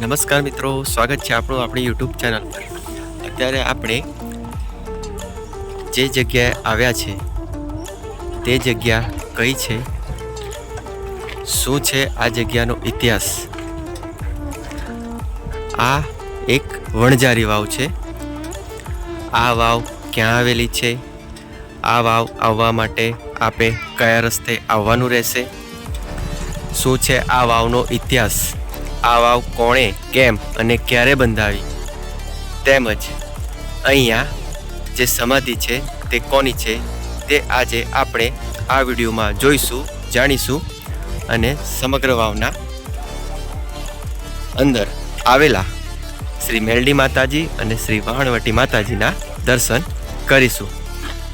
નમસ્કાર મિત્રો, સ્વાગત છે આપણું આપણી યુટ્યુબ ચેનલ પર. અત્યારે આપણે જે જગ્યાએ આવ્યા છે તે જગ્યા કઈ છે? શું છે આ જગ્યાનો ઇતિહાસ? આ એક વણઝારી વાવ છે. આ વાવ ક્યાં આવેલી છે? આ વાવ આવવા માટે આપે કયા રસ્તે આવવાનું રહેશે? શું છે આ વાવનો ઇતિહાસ? આ વાવ કોણે, કેમ અને ક્યારે બંધાવી? તેમજ અહીંયા જે સમાધિ છે તે કોની છે? તે આજે આપણે આ વિડીયોમાં જોઈશું, જાણીશું અને સમગ્ર વાવના અંદર આવેલા શ્રી મેલડી માતાજી અને શ્રી વાહણવટી માતાજીના દર્શન કરીશું.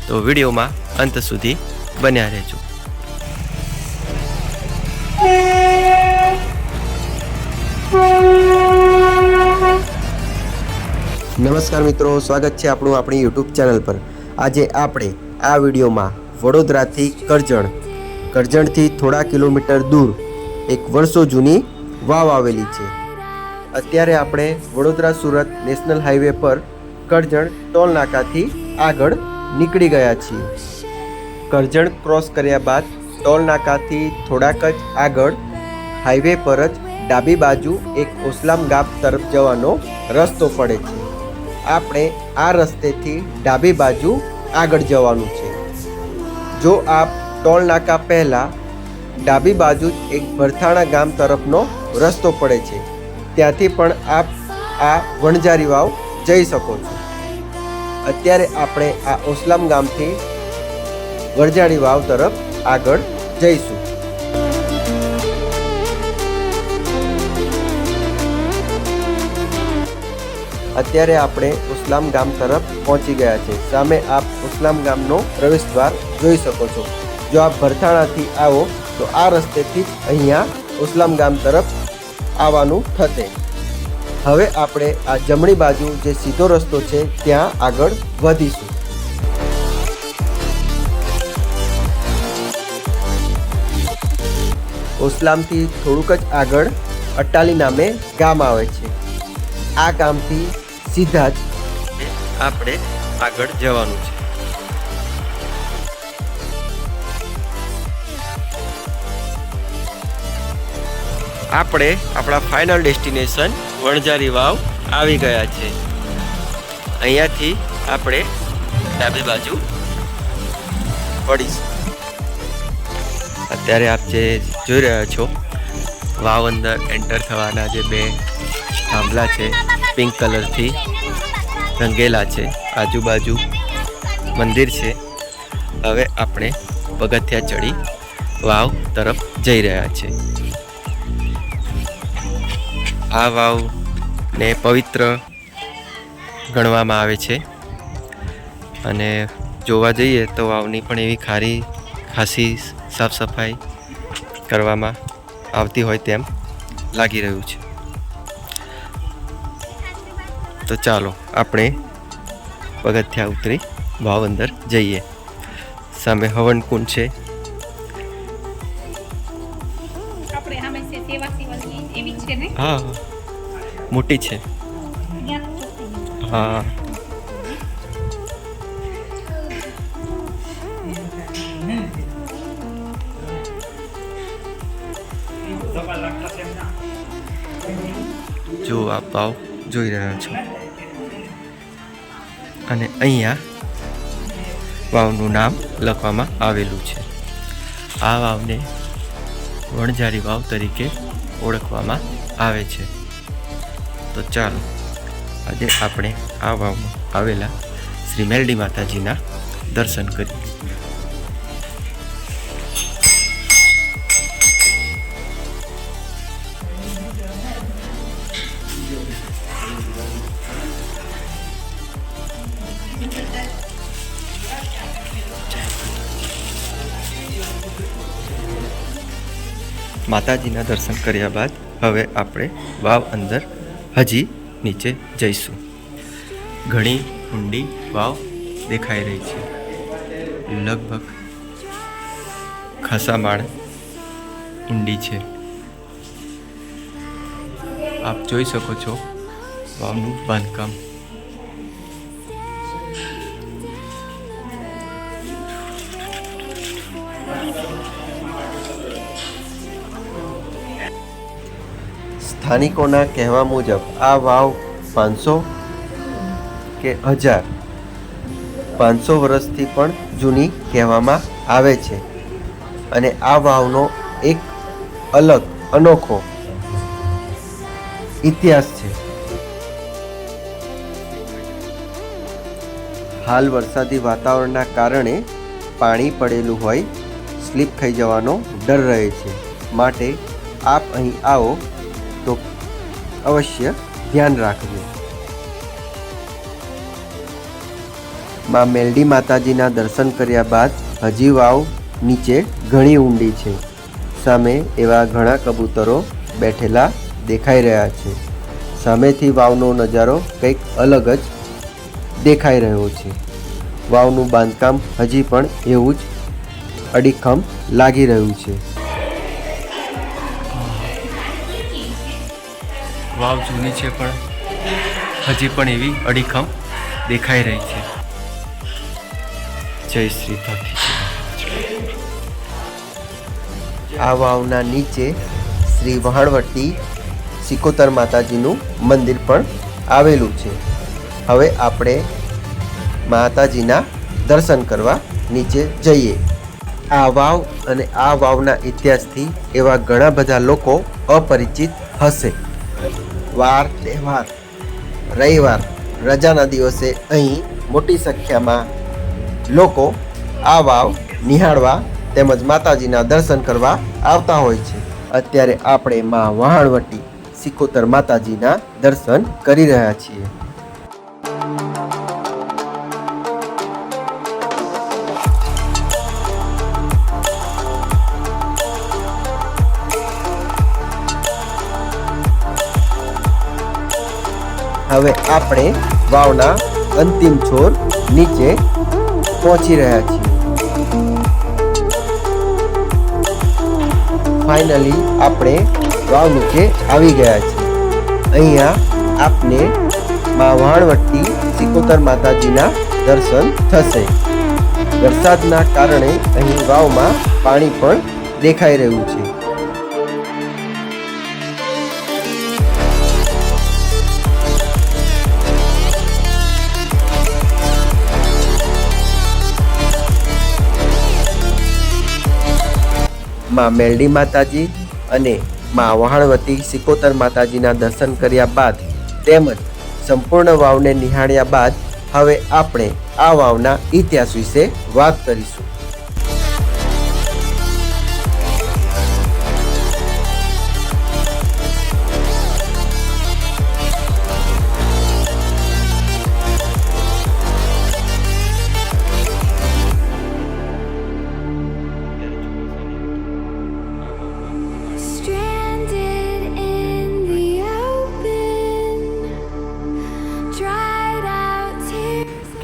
તો વિડીયોમાં અંત સુધી બન્યા રહેજો. નમસ્કાર મિત્રો, સ્વાગત છે આપણું આપણી યુટ્યુબ ચેનલ પર. આજે આપણે આ વિડીયોમાં વડોદરાથી કરજણ. કરજણથી થોડા કિલોમીટર દૂર એક વર્ષો જૂની વાવ આવેલી છે. અત્યારે આપણે વડોદરા સુરત નેશનલ હાઈવે પર કરજણ ટોલ નાકાથી આગળ નીકળી ગયા છીએ. કરજણ ક્રોસ કર્યા બાદ ટોલ નાકાથી થોડાક જ આગળ હાઈવે પર જ ડાબી બાજુ એક ઓસલામ ગામ તરફ જવાનો રસ્તો પડે છે. આપણે આ રસ્તેથી ડાબી બાજુ આગળ જવાનું છે. જો આપ ટોલ નાકા પહેલાં ડાબી બાજુ જ એક ભરથાણા ગામ તરફનો રસ્તો પડે છે, ત્યાંથી પણ આપ આ વણઝારી વાવ જઈ શકો છો. અત્યારે આપણે આ ઓસલામ ગામથી વણઝારી વાવ તરફ આગળ જઈશું. અત્યારે આપણે ઉસલામ ગામ તરફ પહોંચી ગયા છે. સામે આપ ઉસલામ ગામનો પ્રવેશ દ્વાર જોઈ શકો છો. જો આપ ભરથાણાથી આવો, તો આ રસ્તેથી જ અહીંયા ઉસલામ ગામ તરફ આવવાનું થશે. હવે આપણે આ જમણી બાજુ જે સીધો રસ્તો છે, ત્યાં આગળ વધીશું. ઉસ્લામથી થોડુંક જ આગળ અટ્ટાલી નામે ગામ આવે છે. આ ગામથી સીધા જ આપણે આગળ જવાનું છે. આપણે આપણા ફાઇનલ ડેસ્ટિનેશન વણઝારી વાવ આવી ગયા છે. અહીંયાથી આપણે ડાબી બાજુ પડીશું. અત્યારે આપ જે જોઈ રહ્યા છો, વાવ અંદર એન્ટર થવાના જે બે થાંભલા છે પિંક કલરથી રંગેલા છે. આજુબાજુ મંદિર છે. હવે આપણે પગથિયા ચડી વાવ તરફ જઈ રહ્યા છે. આ વાવને પવિત્ર ગણવામાં આવે છે. અને જોવા જઈએ તો વાવની પણ એવી ખારી, ખાસી સાફ સફાઈ કરવામાં આવતી હોય તેમ લાગી રહ્યું છે. તો ચાલો આપણે પગથિયા ઉતરી વાવ અંદર જઈએ. સામે હવન કુંડ છે. હા મોટી છે. હા. જો આપ વાવ જોઈ રહ્યા છો. અને અહીંયા વાવનું નામ લખવામાં આવેલું છે. આ વાવને વણઝારી વાવ તરીકે ઓળખવામાં આવે છે. તો ચાલો, આજે આપણે આ વાવમાં આવેલા શ્રી મેલડી માતાજીના દર્શન કરીએ. માતાજીના દર્શન કર્યા બાદ હવે આપણે વાવ અંદર હજી નીચે જઈશું. ઘણી ઊંડી વાવ દેખાઈ રહી છે. લગભગ ખાસા માળ ઊંડી છે. આપ જોઈ શકો છો વાવનું બાંધકામ. સ્થાનિકોના કહેવા મુજબ આ વાવ પાંચસો કે હજાર પાંચસો વર્ષથી પણ જૂની કહેવામાં આવે છે અને આ વાવનો એક અલગ, અનોખો ઇતિહાસ છે. હાલ વરસાદી વાતાવરણના કારણે પાણી પડેલું હોય, સ્લીપ ખાઈ જવાનો ડર રહે છે. માટે આપ અહીં આવો. અવશ્ય ધ્યાન રાખજો માં મેલડી માતાજીના દર્શન કર્યા બાદ હજી વાવ નીચે ઘણી ઊંડી છે સામે એવા ઘણા કબૂતરો બેઠેલા દેખાઈ રહ્યા છે સામેથી વાવનો નજારો કંઈક અલગ જ દેખાઈ રહ્યો છે વાવનું બાંધકામ હજી પણ એવું જ અડીખમ લાગી રહ્યું છે વાવ જૂની છે પણ હજી પણ એવી અડીખમ દેખાઈ રહી છે. જય શ્રી આ વાવના નીચે શ્રી વહાણવટી સિકોતર માતાજીનું મંદિર પણ આવેલું છે. હવે આપણે માતાજીના દર્શન કરવા નીચે જઈએ. આ વાવ અને આ વાવના ઇતિહાસથી એવા ઘણા બધા લોકો અપરિચિત હશે. વાર, તહેવાર, રવિવાર, રજાના દિવસે અહીં મોટી સંખ્યામાં લોકો આ વાવ નિહાળવા તેમજ માતાજીના દર્શન કરવા આવતા હોય છે. અત્યારે આપણે માં વહાણવટી સિકોતર માતાજીના દર્શન કરી રહ્યા છીએ. હવે આપણે વાવના અંતિમ છોર નીચે પહોંચી રહ્યા છીએ. ફાઇનલી આપણે વાવ નીચે આવી ગયા છીએ. અહીંયા આપને મા વાણવટી સિકોતર માતાજીના દર્શન થશે. વરસાદના કારણે અહીં વાવમાં પાણી પણ દેખાઈ રહ્યું છે. માં મેલડી માતાજી અને માં વહાણવતી સિકોતર માતાજીના દર્શન કર્યા બાદ તેમજ સંપૂર્ણ વાવને નિહાળ્યા બાદ હવે આપણે આ વાવના ઇતિહાસ વિશે વાત કરીશું.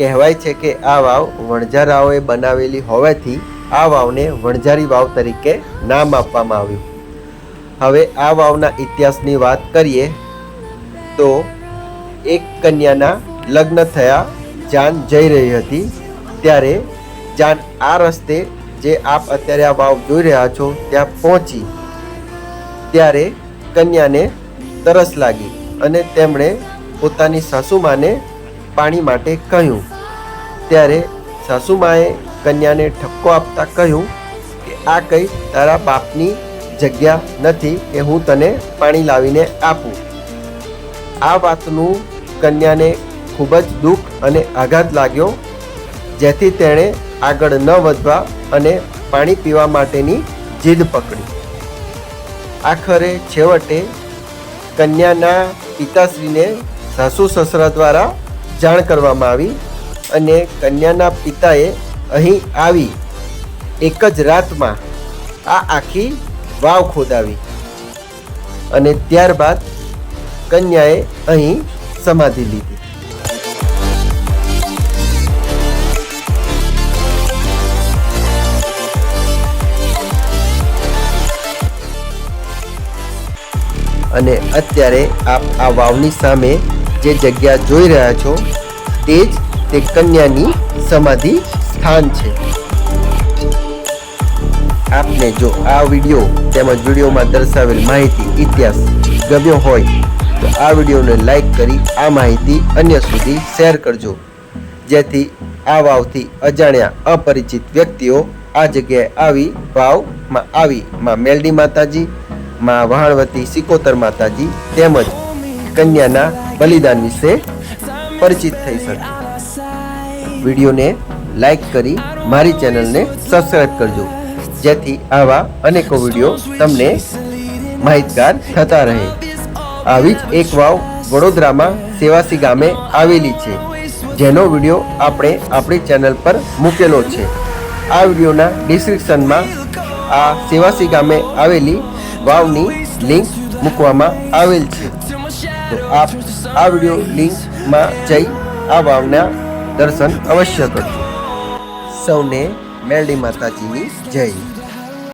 કહેવાય છે કે આ વાવ વણઝારાઓએ બનાવેલી હોવાથી આ વાવને વણઝારી વાવ તરીકે નામ આપવામાં આવ્યું. હવે આ વાવના ઇતિહાસની વાત કરીએ તો એક કન્યાના લગ્ન થયા, જાન જઈ રહી હતી. ત્યારે જાન આ રસ્તે જે આપ અત્યારે આ વાવ જોઈ રહ્યા છો ત્યાં પહોંચી. ત્યારે કન્યાને તરસ લાગી અને તેમણે પોતાની સાસુમાને પાણી માટે કહ્યું. ત્યારે સાસુમાએ કન્યાને ઠપકો આપતા કહ્યું કે, આ કંઈ તારા બાપની જગ્યા નથી કે હું તને પાણી લાવીને આપું. આ વાતનું કન્યાને ખૂબ જ દુઃખ અને આઘાત લાગ્યો, જેથી તેણે આગળ ન વધવા અને પાણી પીવા માટેની જીદ પકડી. આખરે છેવટે કન્યાના પિતાશ્રીને સાસુ સસરા દ્વારા જાણ કરવામાં આવી અને કન્યાના પિતાએ અહીં આવી એક જ રાતમાં આ આખી વાવ ખોદાવી અને ત્યારબાદ કન્યાએ અહીં સમાધિ લીધી. અને અત્યારે આપ આ વાવની સામે જે જગ્યા જોઈ રહ્યા છો, તે જ તે કન્યાની સમાધિ સ્થાન છે. આપને જો આ વીડિયો તેમજ વિડીયોમાં દર્શાવેલ માહિતી ઇતિહાસ ગમ્યો હોય, તો આ વિડીયોને લાઈક કરી આ માહિતી અન્ય સુધી શેર કરજો. જેથી આ વાવથી અજાણ્યા અપરિચિત વ્યક્તિઓ આ જગ્યાએ આવી વાવમાં આવી. માં મેલડી માતાજી, માં વહાણવતી સિકોતર માતાજી તેમજ કન્યાના બલિદાન વિશે પરિચિત થઈ શકે. વિડીયોને લાઈક કરી મારી ચેનલને સબસ્ક્રાઈબ કરજો. જેથી આવા અનેકો વીડિયો તમને માહિતગાર થતા રહે. આવી જ એક વાવ વડોદરામાં સેવાસી ગામે આવેલી છે, જેનો વીડિયો આપણે આપણી ચેનલ પર મૂકેલો છે. આ વિડીયોના ડિસ્ક્રિપ્શનમાં આ સેવાસી ગામે આવેલી વાવની લિંક મૂકવામાં આવેલ છે. તો આપ આ વીડિયો લિંકમાં જઈ આ વાવના દર્શન અવશ્ય કરજો. સૌને મેરડી માતાજીની જય.